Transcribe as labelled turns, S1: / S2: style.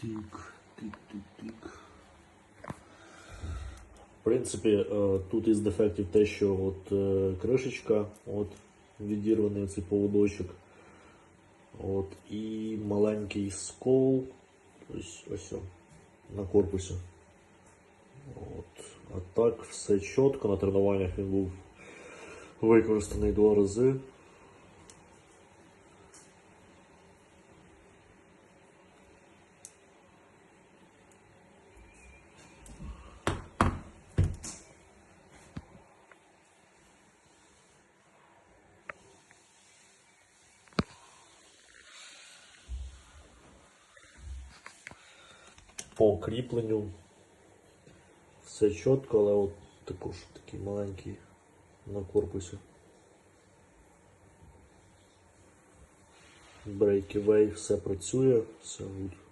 S1: Тик, тик, тик, тик. В принципі, е, тут із дефектів те, що от е, кришечка, от відірваний цей поводочок. От, і маленький скол. Ось, ось на корпусі. От. А так все чітко. На тренуваннях він був використаний два рази. По кріпленню все чітко, але от також такий маленький на корпусі. Breakaway, все працює, все good.